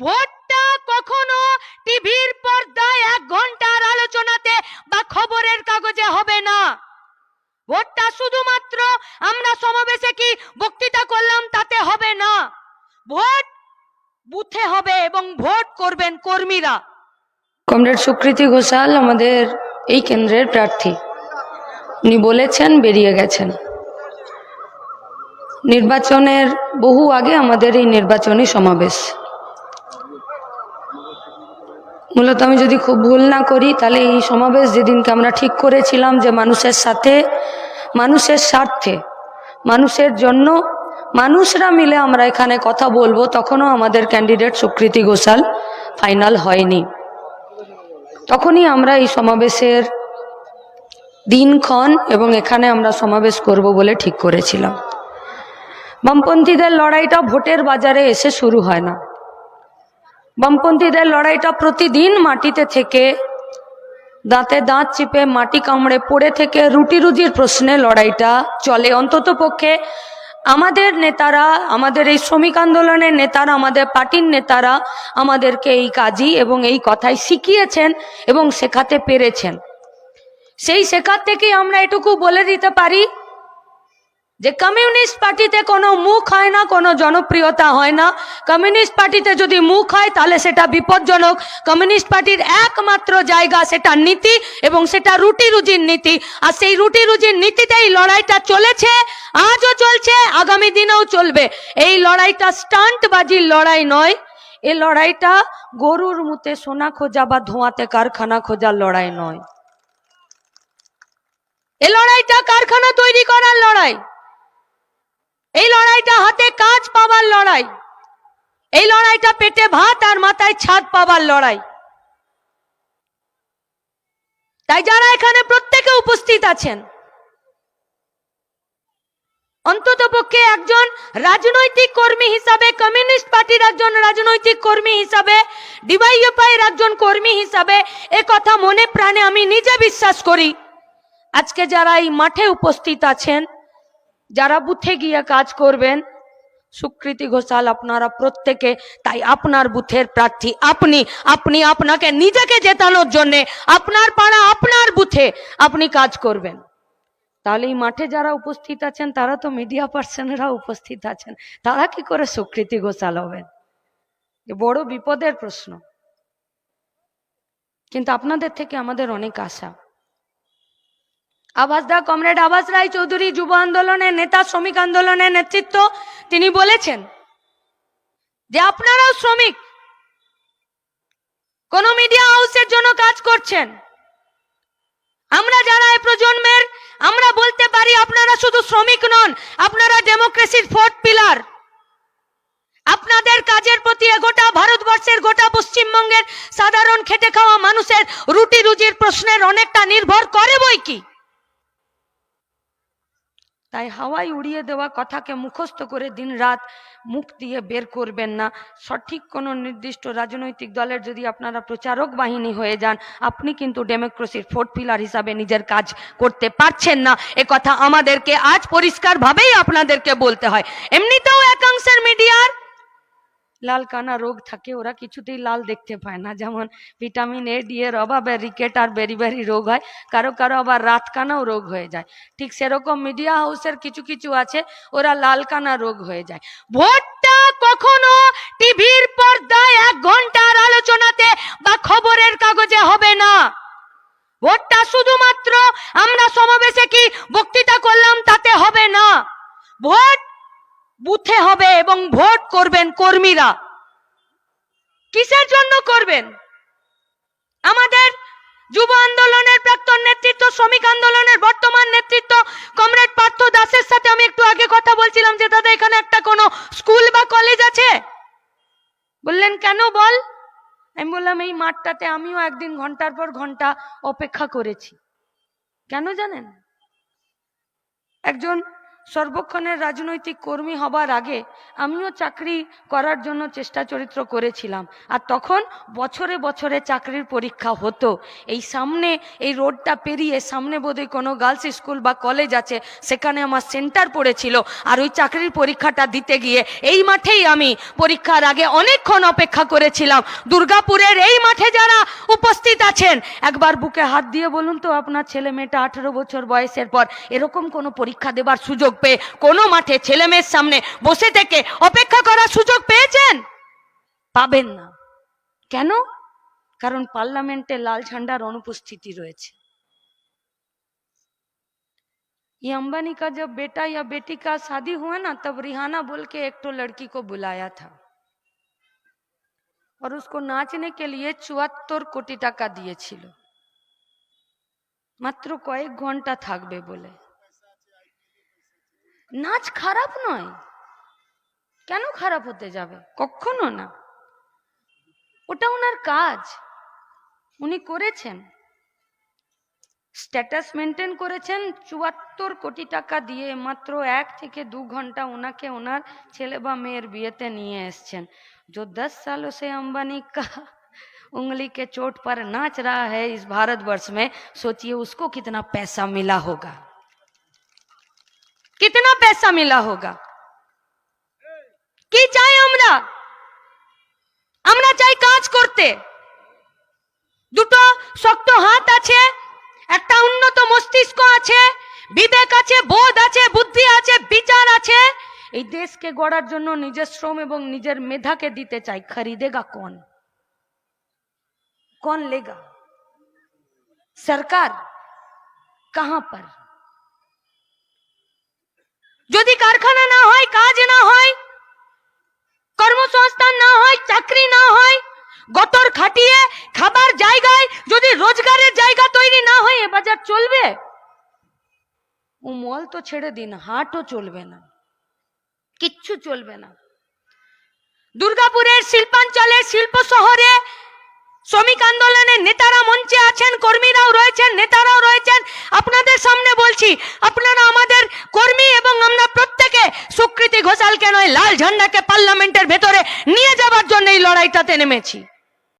ভোটটা কখনো টিভির পর্দায় এক ঘণ্টার আলোচনাতে বা খবরের কাগজে হবে না। ভোটটা শুধুমাত্র আমরা সমাবেশে কি বক্তৃতা করলাম তাতে হবে না। ভোট বুথে হবে এবং ভোট করবেন কর্মীরা। কমরেড সুকৃতি ঘোষাল আমাদের এই কেন্দ্রের প্রার্থী। উনি বলেছেন, বেরিয়ে গেছেন। নির্বাচনের বহু আগে আমাদের এই নির্বাচনী সমাবেশ। মূলত আমি যদি খুব ভুল না করি, তাহলে এই সমাবেশ যেদিনকে আমরা ঠিক করেছিলাম যে মানুষের সাথে, মানুষের স্বার্থে, মানুষের জন্য মানুষরা মিলে আমরা এখানে কথা বলব, তখনও আমাদের ক্যান্ডিডেট সুকৃতি ঘোষাল ফাইনাল হয়নি। তখনই আমরা এই সমাবেশের দিনক্ষণ এবং এখানে আমরা সমাবেশ করব বলে ঠিক করেছিলাম। বামপন্থীদের লড়াইটা ভোটের বাজারে এসে শুরু হয় না। বামপন্থীদের লড়াইটা প্রতিদিন মাটিতে থেকে, দাঁতে দাঁত চিপে মাটি কামড়ে পড়ে থেকে রুটি রুজির প্রশ্নে লড়াইটা চলে। অন্তত পক্ষে আমাদের নেতারা, আমাদের এই শ্রমিক আন্দোলনের নেতারা, আমাদের পার্টির নেতারা আমাদেরকে এই কাজই এবং এই কথাই শিখিয়েছেন এবং শেখাতে পেরেছেন। সেই শেখার থেকেই আমরা এটুকু বলে দিতে পারি যে কমিউনিস্ট পার্টিতে কোনো মুখ হয় না, কোনো জনপ্রিয়তা হয় না। কমিউনিস্ট পার্টিতে যদি মুখ হয়, তাহলে সেটা বিপজ্জনক। কমিউনিস্ট পার্টির একমাত্র জায়গা সেটা নীতি এবং সেটা রুটি রুজির নীতি। আর সেই রুটি রুজির নীতিতেই লড়াইটা চলেছে, আজও চলছে, আগামী দিনেও চলবে। এই লড়াইটা স্টান্টবাজির লড়াই নয়, এ লড়াইটা গরুর মুতে সোনা খোঁজা বা ধোঁয়াতে কারখানা খোঁজার লড়াই নয়। এ লড়াইটা কারখানা তৈরি করার লড়াই। এই লড়াইটা হাতে কাজ পাবার লড়াই। এই লড়াইটা পেটে ভাত আর মাথায় ছাদ পাবার লড়াই। তাই যারা এখানে প্রত্যেকে উপস্থিত আছেন, অন্তত পক্ষে একজন রাজনৈতিক কর্মী হিসাবে, কমিউনিস্ট পার্টির একজন রাজনৈতিক কর্মী হিসাবে ডিওয়াইএফআই একজন কর্মী হিসাবে এ কথা মনে প্রাণে আমি নিজে বিশ্বাস করি। আজকে যারা এই মাঠে উপস্থিত আছেন যারা বুথে গিয়ে কাজ করবেন, সুকৃতি ঘোষাল আপনারা প্রত্যেকে, তাই আপনার বুথের প্রার্থী আপনি আপনি আপনাকে নিজেকে জেতানোর জন্যে, আপনার পাড়া আপনার বুথে আপনি কাজ করবেন। তাহলে এই মাঠে যারা উপস্থিত আছেন, তারা তো মিডিয়া পার্সনরা উপস্থিত আছেন, তারা কি করে সুকৃতি ঘোষাল হবেন? বড় বিপদের প্রশ্ন। কিন্তু আপনাদের থেকে আমাদের অনেক আশা। আবাসদা কমরেড আবাস রায় চৌধুরী যুব আন্দোলনের নেতা, শ্রমিক আন্দোলনের নেতৃত্ব, তিনি বলেছেন যে আপনারাও শ্রমিক। কোন মিডিয়া হাউসের জন্য কাজ করছেন। আমরা যারা এই প্রজন্মের, আমরা বলতে পারি আপনারা শুধু শ্রমিক নন, আপনারা ডেমোক্রেসির ফোর্থ পিলার আপনাদের কাজের প্রতি গোটা ভারতবর্ষের, গোটা পশ্চিমবঙ্গের সাধারণ খেটে খাওয়া মানুষের রুটি রুজির প্রশ্নের অনেকটা নির্ভর করে বই কি? তাই হাওয়ায় উড়িয়ে দেওয়া কথাকে মুখস্থ করে দিন রাত মুখ দিয়ে বের করবেন না। সঠিক কোনো নির্দিষ্ট রাজনৈতিক দলের যদি আপনারা প্রচারক বাহিনী হয়ে যান, আপনি কিন্তু ডেমোক্রেসির ফোর্থ পিলার হিসাবে নিজের কাজ করতে পারছেন না। এ কথা আমাদেরকে আজ পরিষ্কারভাবেই আপনাদেরকে বলতে হয়। এমনিতেও একাংশের মিডিয়ার লাল কানা রোগ থাকে, ওরা কিছুতেই লাল দেখতে পায় না। যেমন ভিটামিন এ, ডি এর অভাবে রিকেট আর বেরি বেরি রোগ হয়, কারও কারও আবার রাত কানাও রোগ হয়ে যায়। ঠিক সেরকম মিডিয়া হাউসের কিছু কিছু আছে, ওরা লাল কানা রোগ হয়ে যায়। ভোটটা কখনো টিভির পর্দায় এক ঘণ্টার আলোচনাতে বা খবরের কাগজে হবে না। ভোটটা শুধুমাত্র আমরা সমাবেশে কি বক্তৃতা করলাম তাতে হবে না। ভোট বুথে হবে এবং ভোট করবেন কর্মীরা? কিসের জন্য করবেন? আমাদের যুব আন্দোলনের প্রাক্তন নেতৃত্ব, শ্রমিক আন্দোলনের বর্তমান নেতৃত্ব, কমরেড পার্থ দাসের সাথে আমি একটু আগে কথা বলছিলাম যে দাদা, এখানে একটা কোনো স্কুল বা কলেজ আছে? বললেন, কেন বল? আমি বললাম, এই মাঠটাতে আমিও একদিন ঘণ্টার পর ঘণ্টা অপেক্ষা করেছি। কেন জানেন? একজন সর্বক্ষণের রাজনৈতিক কর্মী হবার আগে আমিও চাকরি করার জন্য চেষ্টা চরিত্র করেছিলাম। আর তখন বছরে বছরে চাকরির পরীক্ষা হতো। এই সামনে, এই রোডটা পেরিয়ে সামনে বোধহয় কোনো গার্লস স্কুল বা কলেজ আছে, সেখানে আমার সেন্টার পড়েছিল। আর ওই চাকরির পরীক্ষাটা দিতে গিয়ে এই মাঠেই আমি পরীক্ষার আগে অনেকক্ষণ অপেক্ষা করেছিলাম। দুর্গাপুরের এই মাঠে যারা উপস্থিত আছেন, একবার বুকে হাত দিয়ে বলুন তো আপনার ছেলে মেয়েটা আঠেরো বছর বয়সের পর এরকম কোনো পরীক্ষা দেবার সুযোগ পেয়ে কোনো মাঠে ছেলে মেয়ের সামনে বসে থেকে অপেক্ষা করার সুযোগ পেয়েছেন পাবেন না কেন কারণ পার্লামেন্টে লাল ঝান্ডার অনুপস্থিতি রয়েছে ये अंबानी का जब बेटा या बेटी का शादी हुआ ना तब रिहाना बोल के एक तो लड़की को बुलाया था और उसको नाचने के लिए চুয়াত্তর কোটি টাকা দিয়েছিল মাত্র কয়েক ঘন্টা থাকবে বলে নাচ খারাপ নয় কেন খারাপ হতে যাবে কখনো না ওটা ওনার কাজ উনি করেছেন স্ট্যাটাস মেনটেন করেছেন চুয়াত্তর কোটি টাকা দিয়ে মাত্র এক থেকে দু ঘন্টা ওনাকে ওনার ছেলে বা মেয়ের বিয়েতে নিয়ে এসছেন जो दस सालों से अंबानी का उंगली के चोट पर नाच रहा है इस भारतवर्ष में सोचिए उसको कितना पैसा मिला होगा कितना पैसा मिला होगा কি চাই আমরা আমরা চাই কাজ করতে দুটো শক্ত হাত আছে একটা উন্নত মস্তিষ্ক আছে বিবেক আছে বোধ আছে বুদ্ধি আছে বিচার আছে এই দেশকে গড়ার জন্য নিজের শ্রম এবং নিজের মেধাকে দিতে চাই খরিদেগা কোন কোন লেগা সরকার কাহা পর যদি কারখানা না হয়, কাজ না হয়, কর্মসংস্থান না হয়, চাকরি না হয়, গতর খাটিয়ে খাবার জায়গায় যদি রোজগারের জায়গা তৈরি না হয়, এ বাজার চলবে? ও মল তো ছেড়ে দিন, হাটও চলবে না, কিচ্ছু চলবে না। দুর্গাপুরের শিল্পাঞ্চলে, শিল্প শহরে শ্রমিক আন্দোলনের নেতারা মঞ্চে আছেন, কর্মীরাও রয়েছেন, নেতারাও রয়েছেন। আপনাদের সামনে বলছি, আপনারা আমাদের কর্মী এবং আমরা প্রত্যেকে সুকৃতি ঘোষালকে নয় লাল ঝান্ডাকে পার্লামেন্টের ভেতরে নিয়ে যাবার জন্য এই লড়াইটাতে নেমেছি।